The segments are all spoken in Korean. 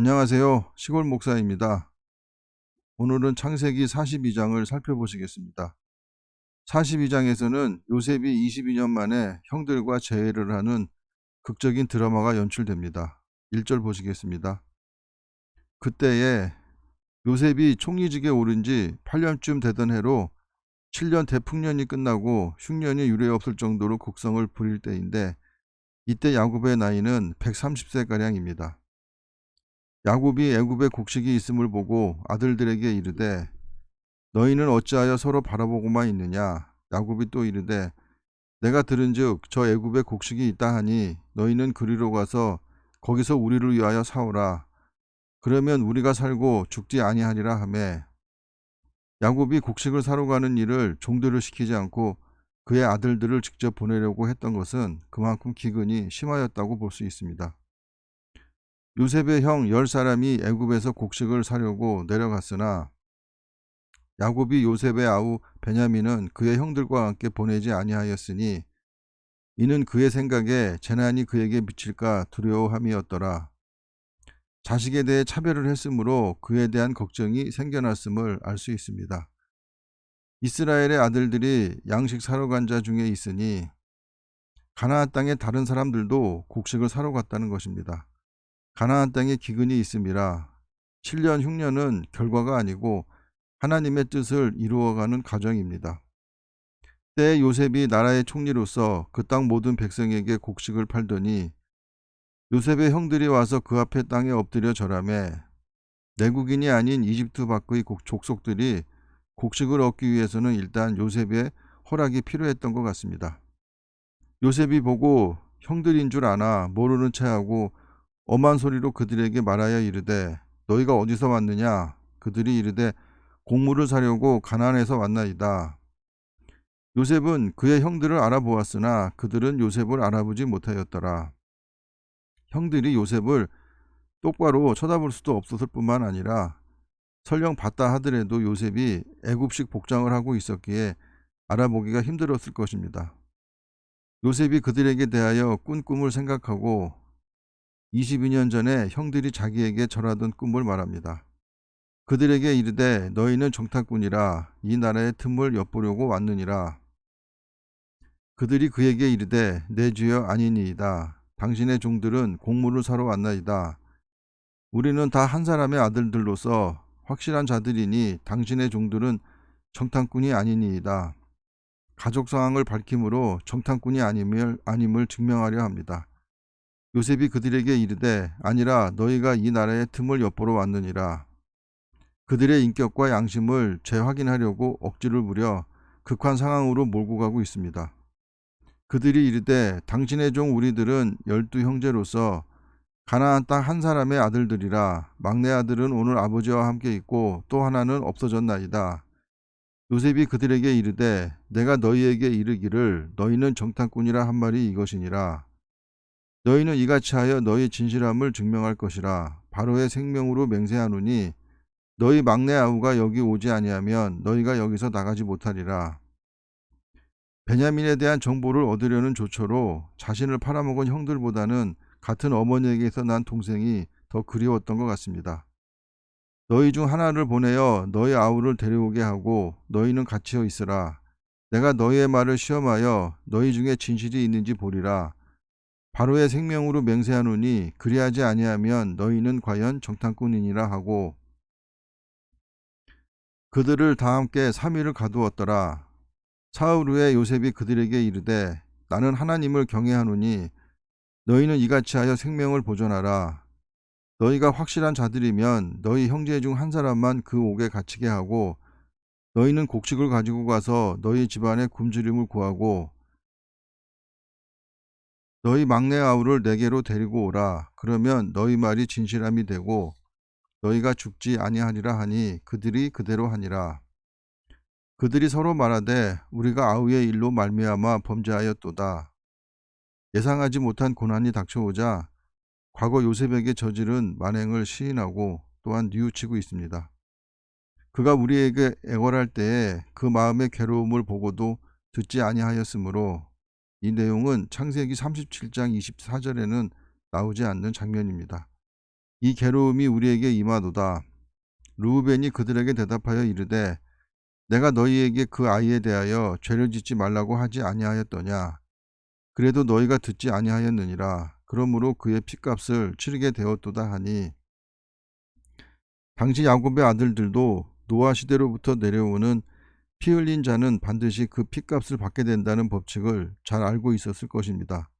안녕하세요. 시골 목사입니다. 오늘은 창세기 42장을 살펴보시겠습니다. 42장에서는 요셉이 22년 만에 형들과 재회를 하는 극적인 드라마가 연출됩니다. 1절 보시겠습니다. 그때에 요셉이 총리직에 오른 지 8년쯤 되던 해로 7년 대풍년이 끝나고 흉년이 유례없을 정도로 곡성을 부릴 때인데 이때 야곱의 나이는 130세가량입니다. 야곱이 애굽에 곡식이 있음을 보고 아들들에게 이르되 너희는 어찌하여 서로 바라보고만 있느냐? 야곱이 또 이르되 내가 들은즉 저 애굽에 곡식이 있다 하니 너희는 그리로 가서 거기서 우리를 위하여 사오라. 그러면 우리가 살고 죽지 아니하리라 하매. 야곱이 곡식을 사러 가는 일을 종들을 시키지 않고 그의 아들들을 직접 보내려고 했던 것은 그만큼 기근이 심하였다고 볼 수 있습니다. 요셉의 형 열 사람이 애굽에서 곡식을 사려고 내려갔으나 야곱이 요셉의 아우 베냐민은 그의 형들과 함께 보내지 아니하였으니 이는 그의 생각에 재난이 그에게 미칠까 두려워함이었더라. 자식에 대해 차별을 했으므로 그에 대한 걱정이 생겨났음을 알 수 있습니다. 이스라엘의 아들들이 양식 사러 간 자 중에 있으니 가나안 땅의 다른 사람들도 곡식을 사러 갔다는 것입니다. 가나안 땅에 기근이 있음이라 7년 흉년은 결과가 아니고 하나님의 뜻을 이루어가는 과정입니다. 때 요셉이 나라의 총리로서 그 땅 모든 백성에게 곡식을 팔더니 요셉의 형들이 와서 그 앞에 땅에 엎드려 절하매 내국인이 아닌 이집트 밖의 족속들이 곡식을 얻기 위해서는 일단 요셉의 허락이 필요했던 것 같습니다. 요셉이 보고 형들인 줄 아나 모르는 체하고 엄한 소리로 그들에게 말하여 이르되 너희가 어디서 왔느냐 그들이 이르되 곡물을 사려고 가난에서 왔나이다. 요셉은 그의 형들을 알아보았으나 그들은 요셉을 알아보지 못하였더라. 형들이 요셉을 똑바로 쳐다볼 수도 없었을 뿐만 아니라 설령 봤다 하더라도 요셉이 애굽식 복장을 하고 있었기에 알아보기가 힘들었을 것입니다. 요셉이 그들에게 대하여 꾼 꿈을 생각하고 22년 전에 형들이 자기에게 절하던 꿈을 말합니다. 그들에게 이르되 너희는 정탐꾼이라 이 나라의 틈을 엿보려고 왔느니라. 그들이 그에게 이르되 내 주여 아니니이다. 당신의 종들은 곡물을 사러 왔나이다. 우리는 다 한 사람의 아들들로서 확실한 자들이니 당신의 종들은 정탐꾼이 아니니이다. 가족 상황을 밝힘으로 정탐꾼이 아님을, 아님을 증명하려 합니다. 요셉이 그들에게 이르되 아니라 너희가 이 나라의 틈을 엿보러 왔느니라. 그들의 인격과 양심을 재확인하려고 억지를 부려 극한 상황으로 몰고 가고 있습니다. 그들이 이르되 당신의 종 우리들은 열두 형제로서 가나안 땅 한 사람의 아들들이라 막내 아들은 오늘 아버지와 함께 있고 또 하나는 없어졌나이다. 요셉이 그들에게 이르되 내가 너희에게 이르기를 너희는 정탐꾼이라 한 말이 이것이니라. 너희는 이같이 하여 너희 진실함을 증명할 것이라 바로의 생명으로 맹세하노니 너희 막내 아우가 여기 오지 아니하면 너희가 여기서 나가지 못하리라. 베냐민에 대한 정보를 얻으려는 조처로 자신을 팔아먹은 형들보다는 같은 어머니에게서 난 동생이 더 그리웠던 것 같습니다. 너희 중 하나를 보내어 너희 아우를 데려오게 하고 너희는 같이어 있으라. 내가 너희의 말을 시험하여 너희 중에 진실이 있는지 보리라. 바로의 생명으로 맹세하노니 그리하지 아니하면 너희는 과연 정탐꾼이니라 하고 그들을 다 함께 3일을 가두었더라. 사흘 후에 요셉이 그들에게 이르되 나는 하나님을 경외하노니 너희는 이같이 하여 생명을 보존하라. 너희가 확실한 자들이면 너희 형제 중 한 사람만 그 옥에 갇히게 하고 너희는 곡식을 가지고 가서 너희 집안에 굶주림을 구하고 너희 막내 아우를 내게로 데리고 오라. 그러면 너희 말이 진실함이 되고 너희가 죽지 아니하리라 하니 그들이 그대로 하니라. 그들이 서로 말하되 우리가 아우의 일로 말미암아 범죄하였도다. 예상하지 못한 고난이 닥쳐오자 과거 요셉에게 저지른 만행을 시인하고 또한 뉘우치고 있습니다. 그가 우리에게 애걸할 때에 그 마음의 괴로움을 보고도 듣지 아니하였으므로 이 내용은 창세기 37장 24절에는 나오지 않는 장면입니다. 이 괴로움이 우리에게 임하도다. 르우벤이 그들에게 대답하여 이르되 내가 너희에게 그 아이에 대하여 죄를 짓지 말라고 하지 아니하였더냐 그래도 너희가 듣지 아니하였느니라 그러므로 그의 핏값을 치르게 되었도다 하니 당시 야곱의 아들들도 노아 시대로부터 내려오는 피 흘린 자는 반드시 그 핏값을 받게 된다는 법칙을 잘 알고 있었을 것입니다.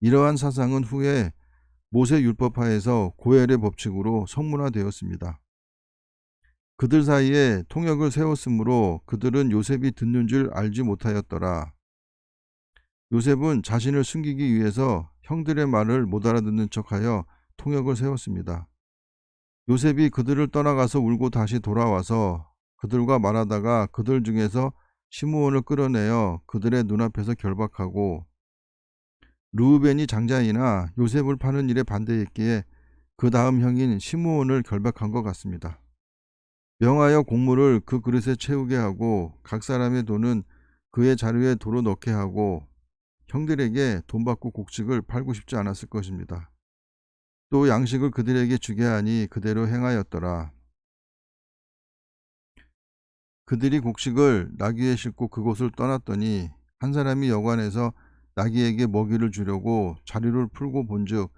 이러한 사상은 후에 모세 율법하에서 고엘의 법칙으로 성문화되었습니다. 그들 사이에 통역을 세웠으므로 그들은 요셉이 듣는 줄 알지 못하였더라. 요셉은 자신을 숨기기 위해서 형들의 말을 못 알아듣는 척하여 통역을 세웠습니다. 요셉이 그들을 떠나가서 울고 다시 돌아와서 그들과 말하다가 그들 중에서 시므온을 끌어내어 그들의 눈앞에서 결박하고 르우벤이 장자이나 요셉을 파는 일에 반대했기에 그 다음 형인 시므온을 결박한 것 같습니다. 명하여 곡물을 그 그릇에 채우게 하고 각 사람의 돈은 그의 자루에 도로 넣게 하고 형들에게 돈 받고 곡식을 팔고 싶지 않았을 것입니다. 또 양식을 그들에게 주게 하니 그대로 행하였더라. 그들이 곡식을 나귀에 싣고 그곳을 떠났더니 한 사람이 여관에서 나귀에게 먹이를 주려고 자루를 풀고 본즉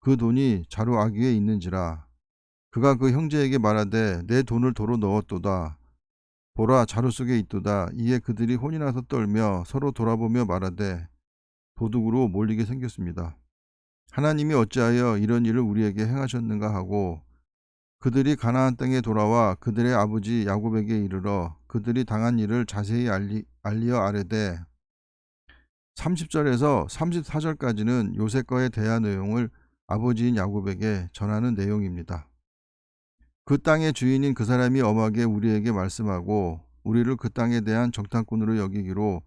그 돈이 자루 아귀에 있는지라 그가 그 형제에게 말하되 내 돈을 도로 넣었도다 보라 자루 속에 있도다 이에 그들이 혼이 나서 떨며 서로 돌아보며 말하되 도둑으로 몰리게 생겼습니다. 하나님이 어찌하여 이런 일을 우리에게 행하셨는가 하고 그들이 가나안 땅에 돌아와 그들의 아버지 야곱에게 이르러 그들이 당한 일을 자세히 알리, 알리어 아뢰되 30절에서 34절까지는 요셉과의 대화 내용을 아버지인 야곱에게 전하는 내용입니다. 그 땅의 주인인 그 사람이 엄하게 우리에게 말씀하고 우리를 그 땅에 대한 정탐꾼으로 여기기로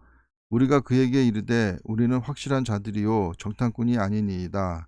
우리가 그에게 이르되 우리는 확실한 자들이요 정탐꾼이 아니니이다.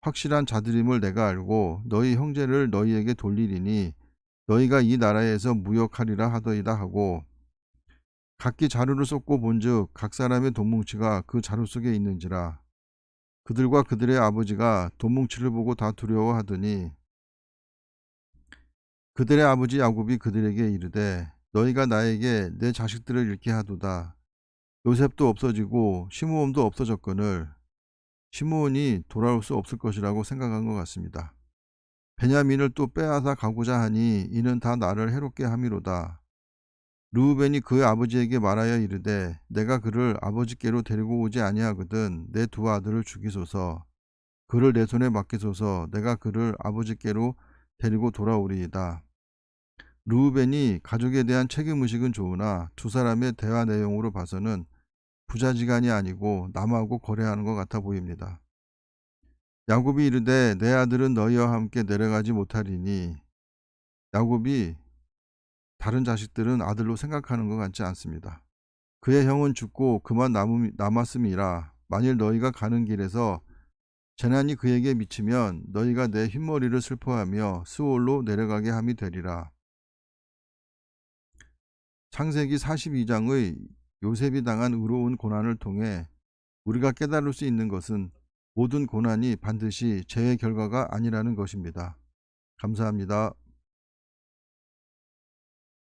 확실한 자들임을 내가 알고 너희 형제를 너희에게 돌리리니 너희가 이 나라에서 무역하리라 하더이다 하고 각기 자루를 쏟고 본즉 각 사람의 돈뭉치가 그 자루 속에 있는지라. 그들과 그들의 아버지가 돈뭉치를 보고 다 두려워하더니 그들의 아버지 야곱이 그들에게 이르되 너희가 나에게 내 자식들을 잃게 하도다. 요셉도 없어지고 시므온도 없어졌거늘 시므온이 돌아올 수 없을 것이라고 생각한 것 같습니다. 베냐민을 또 빼앗아 가고자 하니 이는 다 나를 해롭게 함이로다. 르우벤이 그의 아버지에게 말하여 이르되 내가 그를 아버지께로 데리고 오지 아니하거든 내 두 아들을 죽이소서 그를 내 손에 맡기소서 내가 그를 아버지께로 데리고 돌아오리이다. 르우벤이 가족에 대한 책임 의식은 좋으나 두 사람의 대화 내용으로 봐서는 부자지간이 아니고 남하고 거래하는 것 같아 보입니다. 야곱이 이르되 내 아들은 너희와 함께 내려가지 못하리니 야곱이 다른 자식들은 아들로 생각하는 것 같지 않습니다. 그의 형은 죽고 그만 남았음이라 만일 너희가 가는 길에서 재난이 그에게 미치면 너희가 내 흰머리를 슬퍼하며 스올로 내려가게 함이 되리라. 창세기 42장의 요셉이 당한 의로운 고난을 통해 우리가 깨달을 수 있는 것은 모든 고난이 반드시 죄의 결과가 아니라는 것입니다. 감사합니다.